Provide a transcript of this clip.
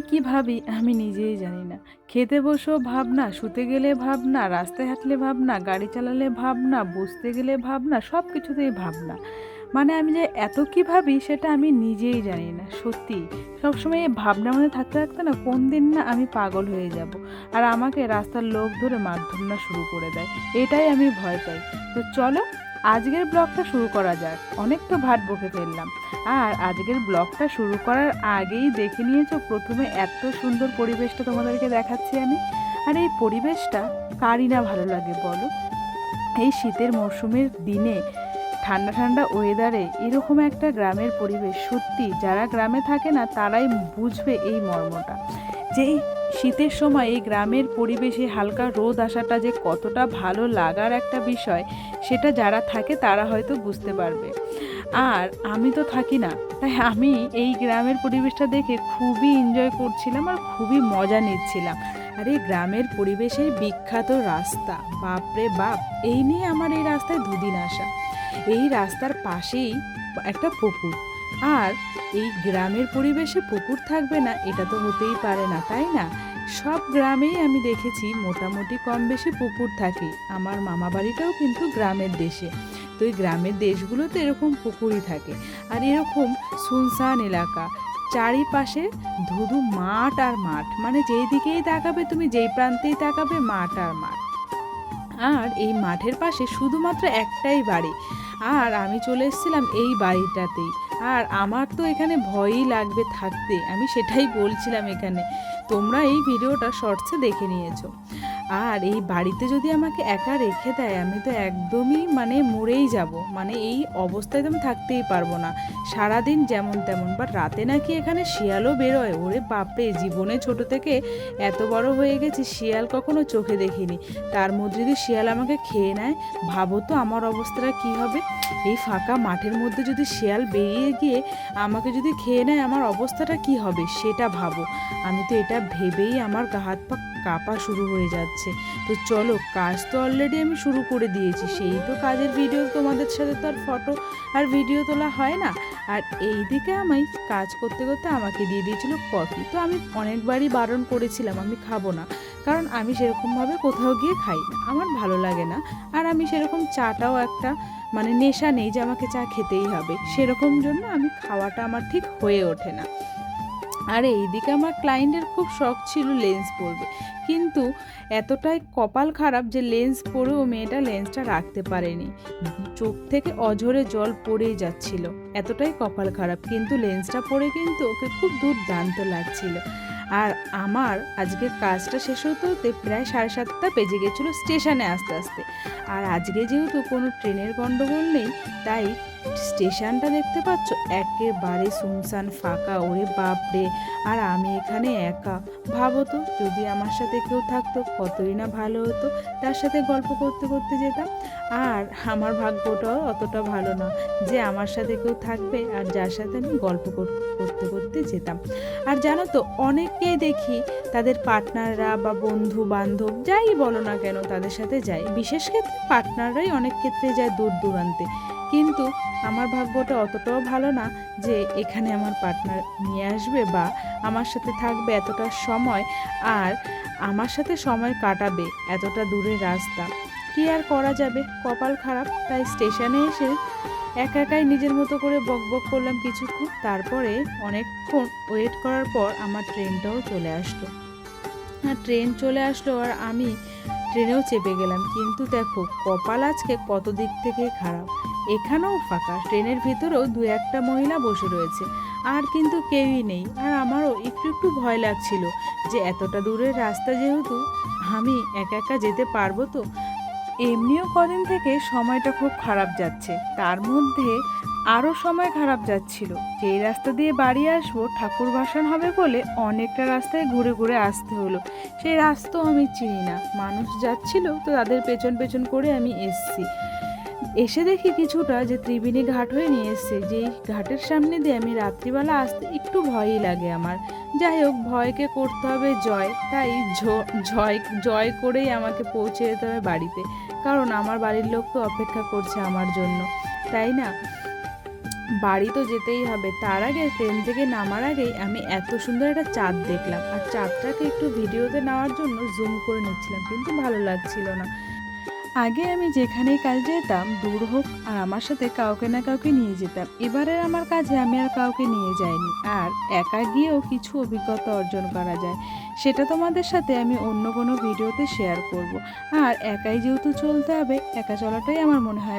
আমি কি ভাবি? আমি নিজেই জানি না। খেতে বসেও ভাবনা, শুতে গেলে ভাবনা, রাস্তায় হাঁটলে ভাবনা, গাড়ি চালালে ভাবনা, বসতে গেলে ভাবনা সব কিছুতেই ভাবনা। মানে আমি যে এত কি ভাবি সেটা আমি নিজেই জানি না, সত্যি। সবসময় এই ভাবনার মধ্যে থাকতে থাকতে না, কোন দিন না আমি পাগল হয়ে যাব। আর আমাকে রাস্তার লোক ধরে মারধর না শুরু করে দেয়। এটাই আমি ভয় পাই। তো চলো আজকের ব্লগটা শুরু করা যাক। অনেক তো ভাট বকে ফেললাম। আর আজকের ব্লগটা শুরু করার আগেই দেখে নিয়েছো, প্রথমে এত সুন্দর পরিবেশটা তোমাদেরকে দেখাচ্ছি আমি। আর এই পরিবেশটা কারই না ভালো লাগে বলো? এই শীতের মরশুমের দিনে ঠান্ডা ঠান্ডা ওয়েদারে এরকম একটা গ্রামের পরিবেশ, সত্যি যারা গ্রামে থাকে না, তারাই বুঝবে এই মর্মটা। যে শীতের সময় এই গ্রামের পরিবেশে হালকা রোদ আসাটা যে কতটা ভালো লাগার একটা বিষয়, সেটা যারা থাকে তারা হয়তো বুঝতে পারবে। আর আমি তো থাকি না, তাই আমি এই গ্রামের পরিবেশটা দেখে খুবই এনজয় করছিলাম আর খুবই মজা নিচ্ছিলাম। আর এই গ্রামের পরিবেশের বিখ্যাত রাস্তা, বাপরে বাপ, এই নিয়ে আমার এই রাস্তায় দুদিন আসা। এই রাস্তার পাশেই একটা পুকুর। আর এই গ্রামের পরিবেশে পুকুর থাকবে না, এটা তো হতেই পারে না, তাই না? সব গ্রামেই আমি দেখেছি মোটামুটি কম বেশি পুকুর থাকে, আমার মামা বাড়িটাও কিন্তু গ্রামের দেশে। তো এই গ্রামের দেশগুলোতে এরকম পুকুরই থাকে। আর এরকম সুনসান এলাকা, চারিপাশে ধুধু মাঠ আর মাঠ মানে যেই দিকেই তাকাবে তুমি যেই প্রান্তেই তাকাবে মাঠ আর মাঠ। আর এই মাঠের পাশে শুধুমাত্র একটাই বাড়ি, আর আমি চলে এসেছিলাম এই বাড়িটাতেই। আর আমার তো এখানে ভয়ই লাগবে থাকতে, আমি সেটাই বলছিলাম এখানে। তোমরা এই ভিডিওটা শর্টসে দেখে নিয়েছো। আর এই বাড়িতে যদি আমাকে একা রেখে দেয়, আমি তো একদমই মানে মরেই যাব। মানে এই অবস্থায় তো আমি থাকতেই পারব না। সারাদিন যেমন তেমন বাট রাতে নাকি এখানে শিয়ালও বেরোয়। ওরে বাপরে, জীবনে ছোট থেকে এত বড় হয়ে গেছি, শিয়াল কখনো চোখে দেখিনি। তার মধ্যে যদি শিয়াল আমাকে খেয়ে নেয়, ভাবো তো আমার অবস্থাটা কি হবে। এই ফাঁকা মাঠের মধ্যে যদি শিয়াল বেরিয়ে গিয়ে আমাকে যদি খেয়ে নেয়, আমার অবস্থাটা কি হবে, সেটা ভাবো। আমি তো এটা ভেবেই আমার গা হাত পা কাঁপা শুরু হয়ে যাচ্ছে। তো চলো, কাজ তো অলরেডি আমি শুরু করে দিয়েছি। সেই তো কাজের ভিডিও তোমাদের সাথে তো আর ফটো আর ভিডিও তোলা হয় না। আর এই দিকে আমি কাজ করতে করতে আমাকে দিয়ে দিয়েছিল কফি তো আমি অনেকবারই বারণ করেছিলাম, আমি খাব না। কারণ আমি সেরকমভাবে কোথাও গিয়ে খাই না। আমার ভালো লাগে না। আর আমি সেরকম চাটাও একটা মানে নেশা নেই যে আমাকে চা খেতেই হবে। সেরকম জন্য আমি খাওয়াটা আমার ঠিক হয়ে ওঠে না। আর, এইদিকে আমার ক্লায়েন্টের খুব শখ ছিল লেন্স পরবে। কিন্তু এতটাই কপাল খারাপ যে লেন্স পরেও মেয়েটা লেন্সটা রাখতে পারেনি। চোখ থেকে অঝরে জল পড়েই যাচ্ছিল। এতটাই কপাল খারাপ, কিন্তু লেন্সটা পরে কিন্তু ওকে খুব দুর্দান্ত লাগছিল। আর আমার আজকে কাজটা শেষ হতে হতে প্রায় সাড়ে সাতটা বেজে গেছিল স্টেশনে আস্তে আস্তে। আর আজকে যেহেতু কোনো ট্রেনের গণ্ডগোল নেই, তাই স্টেশনটা দেখতে পাচ্ছ? একেবারে শুনশান ফাঁকা। ওরে বাপরে, আর আমি এখানে একা। ভাবো তো, যদি আমার সাথে কেউ থাকতো, কতই না ভালো হতো তার সাথে গল্প করতে করতে যেতাম। আর আমার ভাগ্যটাও অতটা ভালো না যে আমার সাথে কেউ থাকবে আর যার সাথে আমি গল্প করতে করতে যেতাম। আর জানো তো, অনেককেই দেখি তাদের পার্টনাররা বা বন্ধু বান্ধব যাই বলো না কেন, তাদের সাথে যায়। বিশেষ ক্ষেত্রে পার্টনাররাই অনেক ক্ষেত্রে যায় দূর দূরান্তে কিন্তু আমার ভাগ্যটা অতটাও ভালো না যে এখানে আমার পার্টনার নিয়ে আসবে বা আমার সাথে থাকবে এতটা সময় আর আমার সাথে সময় কাটাবে এতটা দূরের রাস্তা। কি আর করা যাবে? কপাল খারাপ, তাই স্টেশনে এসে একা একাই নিজের মতো করে বক বক করলাম কিছুক্ষণ। তারপরে অনেকক্ষণ ওয়েট করার পর আমার ট্রেনটাও চলে আসলো। আর ট্রেন চলে আসলো আর আমি ট্রেনেও চেপে গেলাম। কিন্তু দেখো, কপাল আজকে কত দিক থেকে খারাপ। এখানেও ফাঁকা। ট্রেনের ভিতরেও দু একটা মহিলা বসে রয়েছে। আর কিন্তু কেউই নেই। আর আমারও একটু একটু ভয় লাগছিল যে এতটা দূরের রাস্তা যেহেতু আমি একা একা যেতে পারব তো, এমনিও কদিন থেকে সময়টা খুব খারাপ যাচ্ছে। তার মধ্যে আরও সময় খারাপ যাচ্ছিল। যেই রাস্তা দিয়ে বাড়ি আসব, ঠাকুর ভাসান হবে বলে অনেকটা রাস্তায় ঘুরে ঘুরে আসতে হলো। সেই রাস্তাও আমি চিনি না। মানুষ যাচ্ছিল তো তাদের পেছন পেছন করে আমি এসছি। এসে দেখি কিছুটা যে ত্রিবেণী ঘাট হয়ে নিয়ে এসছে। যেই ঘাটের সামনে দিয়ে আমি রাত্রিবেলা আসতে একটু ভয়ই লাগে আমার। যাই হোক, ভয়কে করতে হবে জয়। তাই জয় জয় করেই আমাকে পৌঁছে যেতে হবে বাড়িতে। কারণ আমার বাড়ির লোক তো অপেক্ষা করছে আমার জন্য। তাই না? বাড়ি তো যেতেই হবে। তার আগে ট্রেন থেকে নামার আগেই আমি এত সুন্দর একটা চাঁদ দেখলাম। আর চাঁদটাকে একটু ভিডিওতে নেওয়ার জন্য জুম করে নিচ্ছিলাম। কিন্তু ভালো লাগছিল না। আগে আমি যেখানেই কাজ যেতাম, দূর হোক, আর আমার সাথে কাউকে না কাউকে নিয়ে যেতাম। এবারে আমার কাজে আমি আর কাউকে নিয়ে যাইনি। আর একা গিয়েও কিছু অভিজ্ঞতা অর্জন করা যায়। সেটা তোমাদের সাথে আমি অন্য কোনো ভিডিওতে শেয়ার করব। আর একাই যেহেতু চলতে হবে, একা চলাটাই আমার মনে হয়